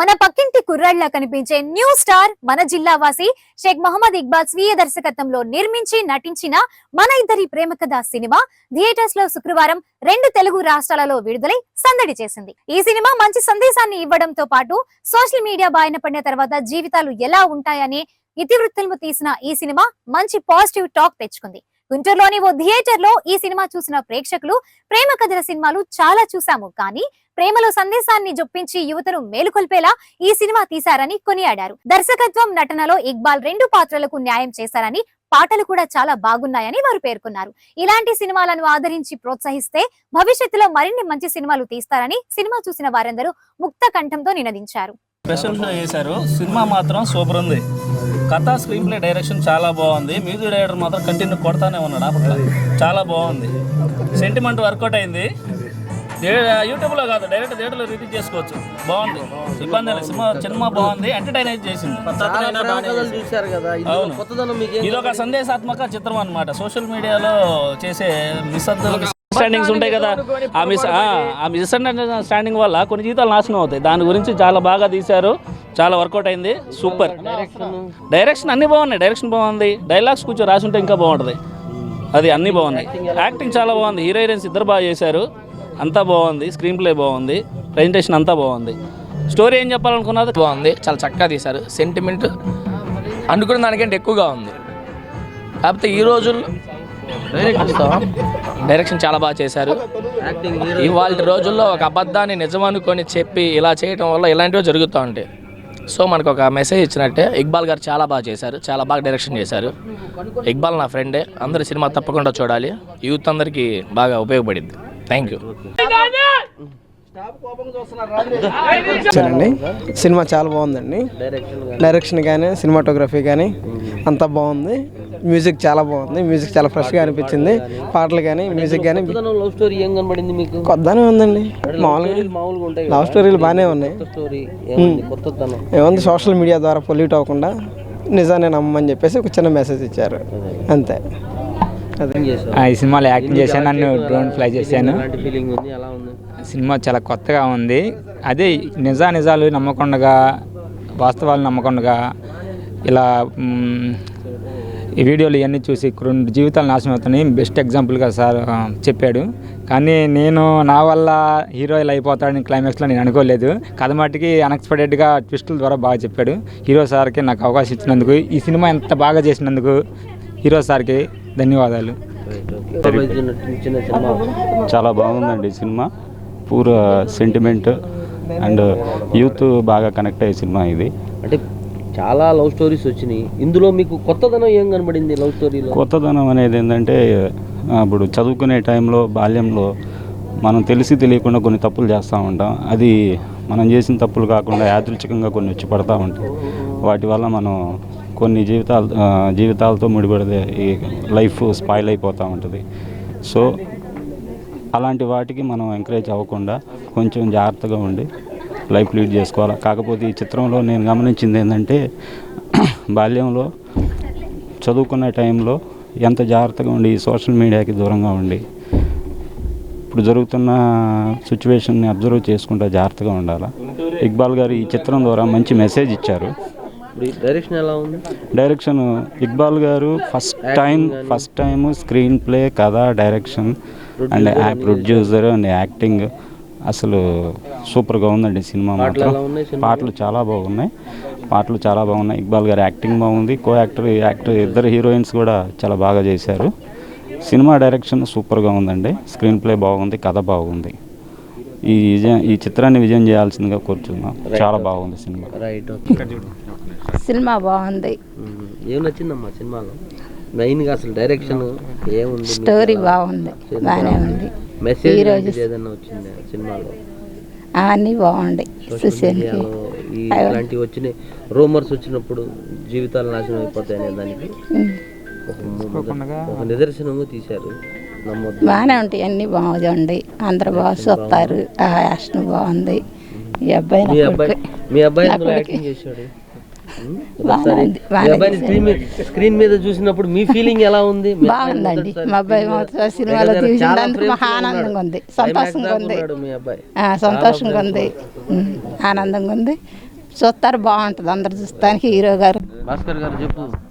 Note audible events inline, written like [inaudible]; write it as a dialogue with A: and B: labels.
A: మన పక్కింటి కుర్రాళ్ళా కనిపించే న్యూ స్టార్ మన జిల్లా వాసి షేక్ మహమ్మద్ ఇక్బాల్ స్వీయ దర్శకత్వంలో నిర్మించి నటించిన మన ఇద్దరి ప్రేమ కథ సినిమా థియేటర్స్లో శుక్రవారం రెండు తెలుగు రాష్ట్రాలలో విడుదలై సందడి చేసింది. ఈ సినిమా మంచి సందేశాన్ని ఇవ్వడంతో పాటు సోషల్ మీడియా బారిన పడిన తర్వాత జీవితాలు ఎలా ఉంటాయనే ఇతివృత్తులను తీసిన ఈ సినిమా మంచి పాజిటివ్ టాక్ తెచ్చుకుంది. గుంటూరులోని ఓ థియేటర్లో ఈ సినిమా చూసిన ప్రేక్షకులు ప్రేమ కథల సినిమాలు చాలా చూశాము. కానీ ప్రేమలో సందేశాన్ని జొప్పించి యువతను మేలుకొల్పేలా ఈ సినిమా తీశారని కొనియాడారు. దర్శకత్వం నటనలో ఇక్బాల్ రెండు పాత్రలకు న్యాయం చేశారని పాటలు కూడా చాలా బాగున్నాయని వారు పేర్కొన్నారు. ఇలాంటి సినిమాలను ఆదరించి ప్రోత్సహిస్తే భవిష్యత్తులో మరిన్ని మంచి సినిమాలు తీస్తారని సినిమా చూసిన వారందరూ ముక్త కంఠంతో నినదించారు.
B: స్పెషల్గా చేశారు. సినిమా మాత్రం సూపర్ ఉంది. కథ స్క్రీన్ ప్లే డైరెక్షన్ చాలా బాగుంది. మ్యూజిక్ డైరెక్టర్ మాత్రం కంటిన్యూ కొడతానే ఉన్నాడు అప్పట్లో చాలా బాగుంది. సెంటిమెంట్ వర్కౌట్ అయింది. యూట్యూబ్లో కాదు డైరెక్ట్ థియేటర్లో రిలీజ్ చేసుకోవచ్చు. బాగుంది. ఇబ్బంది లేదు. సినిమా సినిమా బాగుంది. ఎంటర్టైన్ అయితే చేసింది
C: చూశారు కదా.
B: అవును.
C: కొత్తదనం మీకు ఏం
B: ఇది ఒక సందేశాత్మక చిత్రం అన్నమాట. సోషల్ మీడియాలో చేసే మిస్అండర్స్టాండింగ్స్ ఉంటాయి కదా. ఆ మిస్ ఆ మిస్అండర్స్టాండింగ్ వల్ల కొన్ని జీవితాలు నాశనం అవుతాయి. దాని గురించి చాలా బాగా తీశారు. చాలా వర్కౌట్ అయింది. సూపర్ డైరెక్షన్ అన్ని? బాగున్నాయి. డైరెక్షన్ బాగుంది. డైలాగ్స్ కొంచెం రాసి ఉంటే ఇంకా బాగుంటుంది. అది అన్నీ బాగున్నాయి. యాక్టింగ్ చాలా బాగుంది. హీరో హీరోయిన్స్ ఇద్దరు బాగా చేశారు. అంతా బాగుంది. స్క్రీన్ ప్లే బాగుంది. ప్రజెంటేషన్ అంతా బాగుంది. స్టోరీ ఏం చెప్పాలనుకున్నది
D: బాగుంది. చాలా చక్కగా తీశారు. సెంటిమెంట్ అనుకున్న దానికంటే ఎక్కువగా ఉంది. కాకపోతే ఈ రోజుల్లో డైరెక్షన్ చాలా బాగా చేశారు. ఇవాళ రోజుల్లో ఒక అబద్ధాన్ని నిజం అనుకొని చెప్పి ఇలా చేయడం వల్ల ఇలాంటివి జరుగుతూ ఉంటాయి. సో మనకు ఒక మెసేజ్ ఇచ్చినట్టే ఇక్బాల్ గారు చాలా బాగా చేశారు చాలా బాగా డైరెక్షన్ చేశారు. ఇక్బాల్ నా ఫ్రెండే అందరి సినిమా తప్పకుండా చూడాలి. యూత్ అందరికీ బాగా ఉపయోగపడింది థ్యాంక్ యూ
E: చూడండి సినిమా చాలా బాగుందండి.
C: డైరెక్షన్
E: డైరెక్షన్ కానీ సినిమాటోగ్రఫీ కానీ అంతా బాగుంది. మ్యూజిక్ చాలా బాగుంది. మ్యూజిక్ చాలా ఫ్రెష్గా అనిపించింది. పాటలు కానీ మ్యూజిక్ కానీ
C: లవ్ స్టోరీ ఏం కనబడింది మీకు?
E: కొత్తనే ఉందండి. మామూలుగా
C: స్టోరీలు మామూలుగా ఉంటాయి
E: లవ్ స్టోరీలు బాగానే ఉన్నాయి.
C: ఏముంది?
E: సోషల్ మీడియా ద్వారా పొల్యూట్ అవ్వకుండా నిజాన్ని నమ్మని చెప్పేసి ఒక చిన్న మెసేజ్ ఇచ్చారు. అంతే.
F: ఈ సినిమాలో యాక్టింగ్ చేశాను నన్ను డ్రోన్ ఫ్లై చేశాను.
C: ఎలాంటి ఫీలింగ్ ఉంది? ఎలా ఉంది?
F: సినిమా చాలా కొత్తగా ఉంది. అదే నిజా నిజాలు నమ్మకుండా వాస్తవాలు నమ్మకుండా ఇలా ఈ వీడియోలు ఇవన్నీ చూసి రెండు జీవితాలు నాశనం అవుతున్నాయి. బెస్ట్ ఎగ్జాంపుల్గా సార్ చెప్పాడు. కానీ నేను నా వల్ల హీరోయిల్ అయిపోతాడని క్లైమాక్స్లో నేను అనుకోలేదు. కథ మట్టుకి అన్ఎక్స్పెక్టెడ్గా ట్విస్టుల ద్వారా బాగా చెప్పాడు. హీరో సార్కి నాకు అవకాశం ఇచ్చినందుకు ఈ సినిమా ఎంత బాగా చేసినందుకు హీరో సార్కి ధన్యవాదాలు.
G: చాలా బాగుందండి సినిమా. పూర సెంటిమెంట్ అండ్ యూత్ బాగా కనెక్ట్ అయ్యే సినిమా ఇది.
C: అంటే చాలా లవ్ స్టోరీస్ వచ్చినాయి. ఇందులో మీకు కొత్తదనం ఏం కనబడింది లవ్ స్టోరీలో?
G: కొత్తదనం అనేది ఏంటంటే ఇప్పుడు చదువుకునే టైంలో బాల్యంలో మనం తెలిసి తెలియకుండా కొన్ని తప్పులు చేస్తూ ఉంటాం. అది మనం చేసిన తప్పులు కాకుండా యాదృచ్ఛికంగా కొన్ని వచ్చి పడతా ఉంటాయి. వాటి వల్ల మనం కొన్ని జీవితాలు జీవితాలతో ముడిపడితే ఈ లైఫ్ స్పాయిల్ అయిపోతూ ఉంటుంది. సో అలాంటి వాటికి మనం ఎంకరేజ్ అవ్వకుండా కొంచెం జాగ్రత్తగా ఉండి లైఫ్ లీడ్ చేసుకోవాలి? కాకపోతే ఈ చిత్రంలో నేను గమనించింది ఏంటంటే [clears throat] బాల్యంలో చదువుకున్న టైంలో ఎంత జాగ్రత్తగా ఉండి ఈ సోషల్ మీడియాకి దూరంగా ఉండి ఇప్పుడు జరుగుతున్న సిచ్యువేషన్ని అబ్జర్వ్ చేసుకుంటూ జాగ్రత్తగా ఉండాలి? ఇక్బాల్ గారు ఈ చిత్రం ద్వారా మంచి మెసేజ్ ఇచ్చారు.
C: డైరెక్షన్ ఎలా ఉంది?
G: డైరెక్షన్ ఇక్బాల్ గారు first time first time screenplay కథ direction and producer and acting అసలు సూపర్గా ఉందండి సినిమా మాత్రం? పాటలు చాలా బాగున్నాయి. పాటలు చాలా బాగున్నాయి. ఇక్బాల్ గారి యాక్టింగ్ బాగుంది. కో యాక్టర్ యాక్టర్ ఇద్దరు హీరోయిన్స్ కూడా చాలా బాగా చేశారు. సినిమా డైరెక్షన్ సూపర్గా ఉందండి. స్క్రీన్ ప్లే బాగుంది. కథ బాగుంది. ఈ విజయం ఈ చిత్రాన్ని విజయం చేయాల్సిందిగా కోరుచున్నాం. చాలా బాగుంది సినిమా.
C: రైట్
H: సినిమా బాగుంది.
C: ఏం నచ్చిందమ్మా సినిమాలో? మెయిన్గా అసలు డైరెక్షన్ ఏముంది?
H: స్టోరీ బాగుంది. బాగానే ఉంది.
C: మెసేజ్ ఏదైనా వచ్చిందా సినిమాలో?
H: అవన్నీ
C: ఈ ఇలాంటివి వచ్చినాయి. రూమర్స్ వచ్చినప్పుడు జీవితాలు నాశనం అయిపోతాయి అనే దానికి ఒక నిదర్శనము తీశారు.
H: బాగానే ఉంటాయి అన్నీ బాగుంది అందరు బాగా చూస్తారు. ఆ యాక్షన్ బాగుంది. ఈ అబ్బాయి
C: మీ అబ్బాయి. యాక్టింగ్ చేశాడు? స్క్రీన్ మీద చూసినప్పుడు మీ ఫీలింగ్ ఎలా ఉంది?
H: బాగుందండి. మా అబ్బాయి సినిమాలో చూసినందుకు మహా ఆనందంగా. ఉంది. సంతోషంగా ఉంది.
C: ఉన్నాడు మీ అబ్బాయి.
H: ఆ, సంతోషంగా ఉంది. ఆనందంగా ఉంది. చూస్తారు బాగుంటుంది. అందరు చూస్తానికి హీరో గారు.
C: భాస్కర్ గారు చెప్పు.